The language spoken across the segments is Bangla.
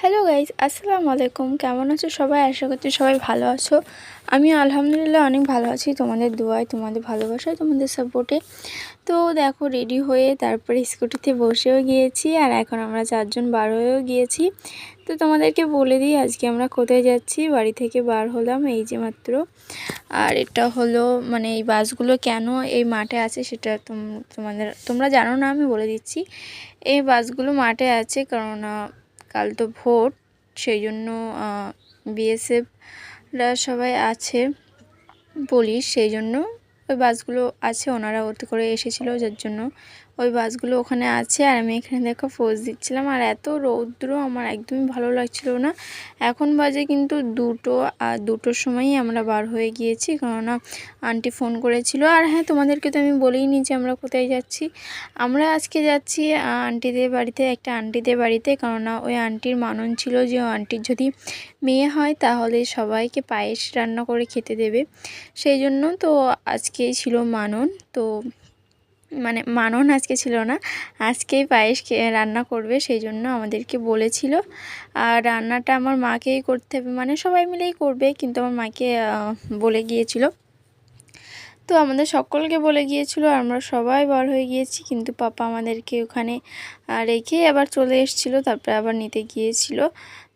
হ্যালো গাইজ আসসালামু আলাইকুম কেমন আছো সবাই? আশা করছি সবাই ভালো আছো। আমি আলহামদুলিল্লাহ অনেক ভালো আছি। তোমাদের দোয়ায়, তোমাদের ভালোবাসায়, তোমাদের সাপোর্টে তো দেখো রেডি হয়ে তারপরে স্কুটিতে বসেও গিয়েছি আর এখন আমরা চারজন বার হয়েও গিয়েছি। তো তোমাদেরকে বলে দিই, আজকে আমরা কোথায় যাচ্ছি? বাড়ি থেকে বার হলাম এই যে মাত্র। আর এটা হলো মানে এই বাসগুলো কেন এই মাঠে আছে সেটা তোমাদের তোমরা জানো না, আমি বলে দিচ্ছি। এই বাসগুলো মাঠে আছে কারণ কাল তো ভোট, সেই জন্য বিএসএফরা সবাই আছে, পুলিশ, সেই জন্য ওই বাসগুলো আছে, ওনারা ওতে করে এসেছিল, যার জন্য ওই বাসগুলো ওখানে আছে আর আমি এখানে দেখো ফোজ দিচ্ছিলাম। আর এত রৌদ্র, আমার একদমই ভালো লাগছিল না। এখন বাজে কিন্তু দুটো, আর দুটোর সময়ই আমরা বার হয়ে গিয়েছি, কেননা আন্টি ফোন করেছিল। আর হ্যাঁ তোমাদেরকে তো আমি বলেই নি যে আমরা কোথায় যাচ্ছি। আমরা আজকে যাচ্ছি আন্টিদের বাড়িতে, একটা আন্টিদের বাড়িতে, কেননা ওই আন্টির মানন ছিল যে আন্টির যদি মেয়ে হয়, তাহলে সবাইকে পায়েস রান্না করে খেতে দেবে। সেই জন্য তো আজকেই ছিল মানন। তো মানে মানন আজকে ছিল না, আজকেই পায়েস রান্না করবে, সেই জন্য আমাদেরকে বলেছিল। আর রান্নাটা আমার মাকেই করতে হবে মানে সবাই মিলেই করবে, কিন্তু আমার মাকে বলে গিয়েছিল। তো আমাদের সকলকে বলে গিয়েছিল, আমরা সবাই বড় হয়ে গিয়েছি, কিন্তু পাপা আমাদেরকে ওখানে রেখে আবার চলে এসেছিল, তারপরে আবার নিতে গিয়েছিল।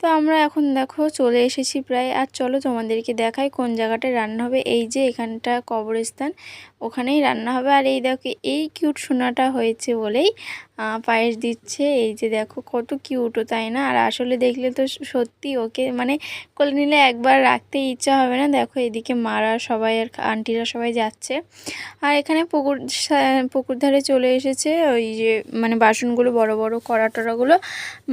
তো আমরা এখন দেখো চলে এসেছি প্রায়। আর চলো তোমাদেরকে দেখাই কোন জায়গাটায় রান্না হবে। এই যে এখানটা কবরস্থান, ওখানেই রান্না হবে। আর এই দেখো, এই কিউট সোনাটা হয়েছে বলেই পায়েস দিচ্ছে। এই যে দেখো, কত কিউটও, তাই না? আর আসলে দেখলে তো সত্যি ওকে মানে কোলে নিলে একবার রাখতে ইচ্ছা হবে না। দেখো, এদিকে মারা সবাই আর আন্টিরা সবাই যাচ্ছে। আর এখানে পুকুর পুকুর ধারে চলে এসেছে। ওই যে মানে বাসনগুলো বড় বড় কড়া টড়াগুলো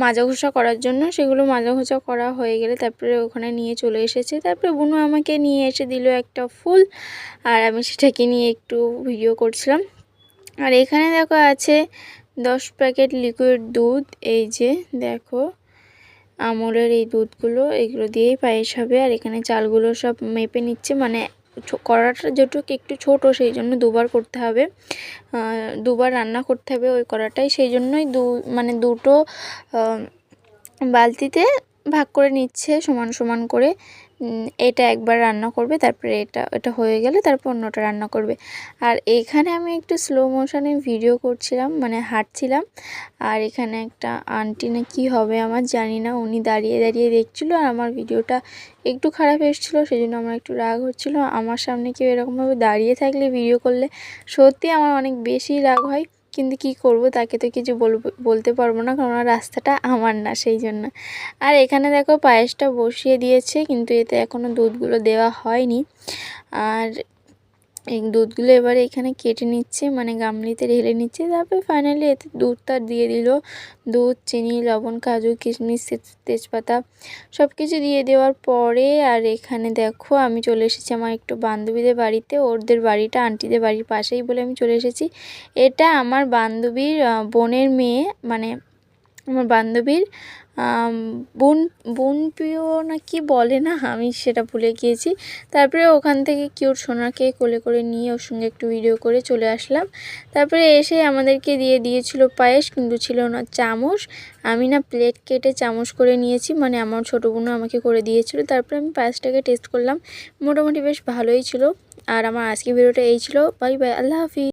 মাজা ঘষা করার জন্য সেগুলো মাজা ঘষা করা হয়ে গেলে তারপরে ওখানে নিয়ে চলে এসেছে। তারপরে বুনু আমাকে নিয়ে এসে দিল একটা ফুল আর আমি সেটাকে নিয়ে একটু ভিডিও করছিলাম। আর এখানে দেখো আছে দশ প্যাকেট লিকুইড দুধ। এই যে দেখো আমলের এই দুধগুলো, এগুলো দিয়েই পায়েস হবে। আর এখানে চালগুলো সব মেপে নিচ্ছে। মানে কড়াটা যেটুকু একটু ছোট সেই জন্য দুবার করতে হবে। দুবার রান্না করতে হবে ওই কড়াটাই। সেই জন্যই দু মানে দুটো বালতিতে ভাগ করে নিচ্ছে সমান সমান করে। এটা একবার রান্না করবে, তারপরে এটা এটা হয়ে গেলে তারপর অন্যটা রান্না করবে। আর এখানে আমি একটু স্লো মোশনে ভিডিও করছিলাম মানে হাঁটছিলাম। আর এখানে একটা আন্টি না কী হবে আমার জানি না, উনি দাঁড়িয়ে দাঁড়িয়ে দেখছিলো আর আমার ভিডিওটা একটু খারাপ এসেছিল সেই জন্য আমার একটু রাগ হচ্ছিল। আমার সামনে কেউ এরকমভাবে দাঁড়িয়ে থাকলে ভিডিও করলে সত্যি আমার অনেক বেশি রাগ হয়। কিন্তু কি করব? তাকে তো কিছু বলতে পারব না, কারণ রাস্তাটা আমার না, সেই জন্য। আর এখানে দেখো পায়েসটা বসিয়ে দিয়েছে, কিন্তু এতে এখনও দুধগুলো দেওয়া হয়নি। আর এই দুধগুলো এবারে এখানে কেটে নিচ্ছে মানে গামলিতে ঢেলে নিচ্ছে, তারপরে ফাইনালি এতে দুধটা দিয়ে দিল। দুধ, চিনি, লবণ, কাজু, কিশমিশ তেজপাতা সব কিছু দিয়ে দেওয়ার পরে আর এখানে দেখো আমি চলে এসেছি আমার একটু বান্ধবীদের বাড়িতে ওদের বাড়িটা আন্টিদের বাড়ির পাশেই বলে আমি চলে এসেছি। এটা আমার বান্ধবীর বোনের মেয়ে মানে আমার বান্ধবীর বোন বোন প্রিয় না কি বলে না, আমি সেটা ভুলে গিয়েছি। তারপরে ওখান থেকে কিউর সোনাকে কোলে করে নিয়ে ওর সঙ্গে একটু ভিডিও করে চলে আসলাম। তারপরে এসে আমাদেরকে দিয়ে দিয়েছিল পায়েস, কিন্তু ছিল না চামচ। আমি না প্লেট কেটে চামচ করে নিয়েছি মানে আমার ছোটো বোনও আমাকে করে দিয়েছিল। তারপরে আমি পায়েসটাকে টেস্ট করলাম। মোটামুটি বেশ ভালোই ছিল। আর আমার আজকে ভিডিওটা এই ছিল। বাই বাই আল্লাহ হাফিজ।